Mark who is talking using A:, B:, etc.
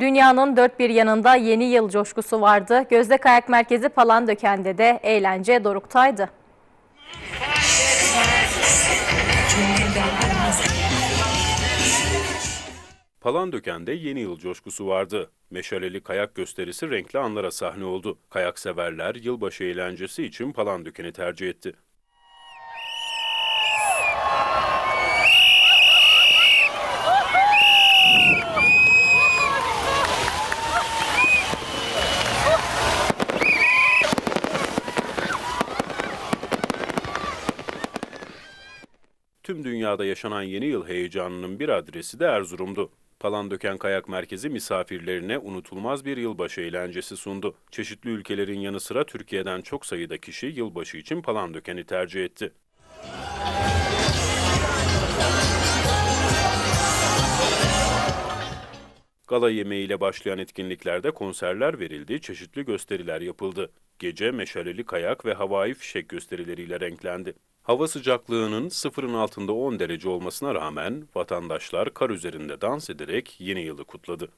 A: Dünyanın dört bir yanında yeni yıl coşkusu vardı. Gözde Kayak Merkezi Palandöken'de de eğlence doruktaydı.
B: Palandöken'de yeni yıl coşkusu vardı. Meşaleli kayak gösterisi renkli anlara sahne oldu. Kayak severler yılbaşı eğlencesi için Palandöken'i tercih etti. Tüm dünyada yaşanan yeni yıl heyecanının bir adresi de Erzurum'du. Palandöken Kayak Merkezi misafirlerine unutulmaz bir yılbaşı eğlencesi sundu. Çeşitli ülkelerin yanı sıra Türkiye'den çok sayıda kişi yılbaşı için Palandöken'i tercih etti. Gala yemeğiyle başlayan etkinliklerde konserler verildi, çeşitli gösteriler yapıldı. Gece meşaleli kayak ve havai fişek gösterileriyle renklendi. Hava sıcaklığının sıfırın altında 10 derece olmasına rağmen vatandaşlar kar üzerinde dans ederek yeni yılı kutladı.